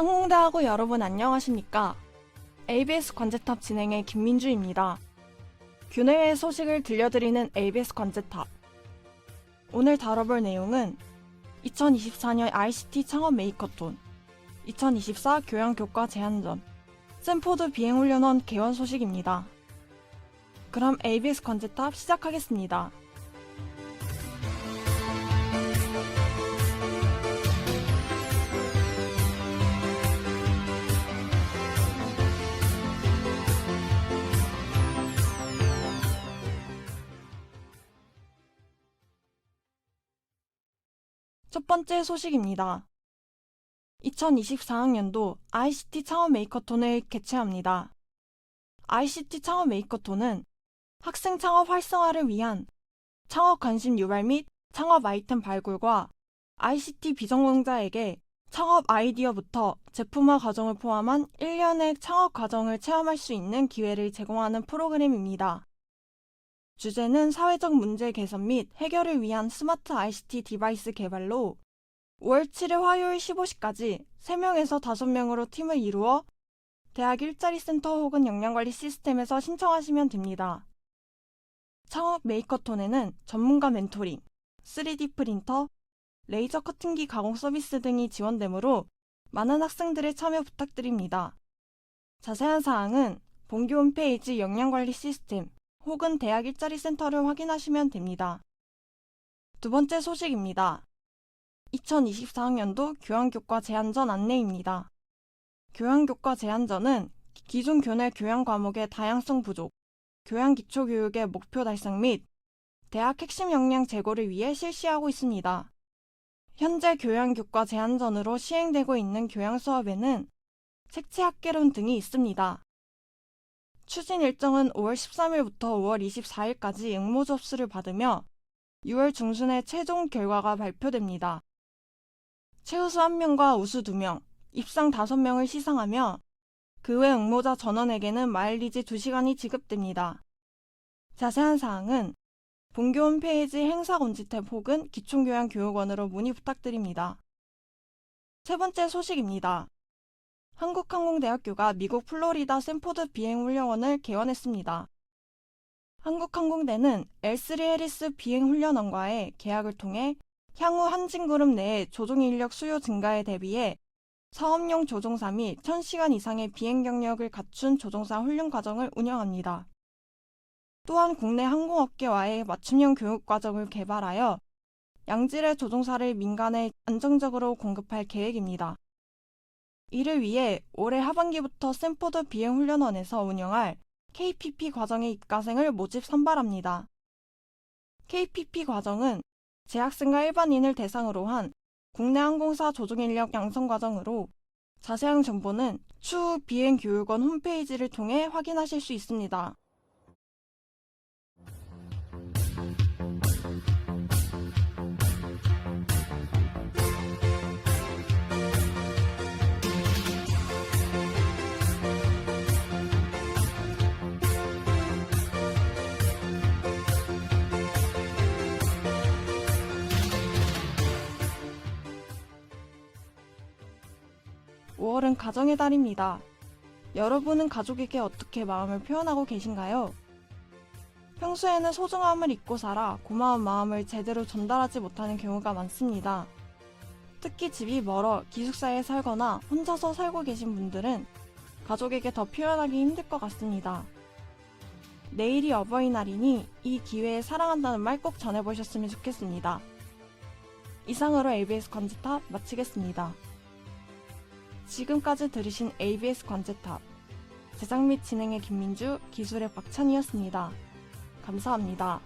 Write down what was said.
항공대하고 여러분 안녕하십니까? ABS 관제탑 진행의 김민주입니다. 교내외 소식을 들려드리는 ABS 관제탑. 오늘 다뤄볼 내용은 2024년 ICT 창업 메이커톤, 2024 교양 교과 제한전, 샌포드 비행훈련원 개원 소식입니다. 그럼 ABS 관제탑 시작하겠습니다. 첫 번째 소식입니다. 2024학년도 ICT 창업 메이커톤을 개최합니다. ICT 창업 메이커톤은 학생 창업 활성화를 위한 창업 관심 유발 및 창업 아이템 발굴과 ICT 비전공자에게 창업 아이디어부터 제품화 과정을 포함한 1년의 창업 과정을 체험할 수 있는 기회를 제공하는 프로그램입니다. 주제는 사회적 문제 개선 및 해결을 위한 스마트 ICT 디바이스 개발로 5월 7일 화요일 15시까지 3명에서 5명으로 팀을 이루어 대학 일자리 센터 혹은 역량관리 시스템에서 신청하시면 됩니다. 창업 메이커톤에는 전문가 멘토링, 3D 프린터, 레이저 커팅기 가공 서비스 등이 지원되므로 많은 학생들의 참여 부탁드립니다. 자세한 사항은 본교 홈페이지 역량관리 시스템 혹은 대학 일자리 센터를 확인하시면 됩니다. 두 번째 소식입니다. 2024학년도 교양교과 제한전 안내입니다. 교양교과 제한전은 기존 교내 교양 과목의 다양성 부족, 교양 기초 교육의 목표 달성 및 대학 핵심 역량 제고를 위해 실시하고 있습니다. 현재 교양교과 제한전으로 시행되고 있는 교양 수업에는 색채 학개론 등이 있습니다. 추진 일정은 5월 13일부터 5월 24일까지 응모 접수를 받으며 6월 중순에 최종 결과가 발표됩니다. 최우수 1명과 우수 2명, 입상 5명을 시상하며 그 외 응모자 전원에게는 마일리지 2시간이 지급됩니다. 자세한 사항은 본교 홈페이지 행사곤지 탭 혹은 기총교양교육원으로 문의 부탁드립니다. 세 번째 소식입니다. 한국항공대학교가 미국 플로리다 샌포드 비행훈련원을 개원했습니다. 한국항공대는 L3 해리스 비행훈련원과의 계약을 통해 향후 한진그룹 내의 조종 인력 수요 증가에 대비해 사업용 조종사 및 1000시간 이상의 비행 경력을 갖춘 조종사 훈련 과정을 운영합니다. 또한 국내 항공업계와의 맞춤형 교육 과정을 개발하여 양질의 조종사를 민간에 안정적으로 공급할 계획입니다. 이를 위해 올해 하반기부터 샌포드 비행훈련원에서 운영할 KPP 과정의 입가생을 모집 선발합니다. KPP 과정은 재학생과 일반인을 대상으로 한 국내 항공사 조종 인력 양성 과정으로 자세한 정보는 추후 비행교육원 홈페이지를 통해 확인하실 수 있습니다. 5월은 가정의 달입니다. 여러분은 가족에게 어떻게 마음을 표현하고 계신가요? 평소에는 소중함을 잊고 살아 고마운 마음을 제대로 전달하지 못하는 경우가 많습니다. 특히 집이 멀어 기숙사에 살거나 혼자서 살고 계신 분들은 가족에게 더 표현하기 힘들 것 같습니다. 내일이 어버이날이니 이 기회에 사랑한다는 말 꼭 전해보셨으면 좋겠습니다. 이상으로 ABS 관제탑 마치겠습니다. 지금까지 들으신 ABS 관제탑 제작 및 진행의 김민주, 기술의 박찬이었습니다. 감사합니다.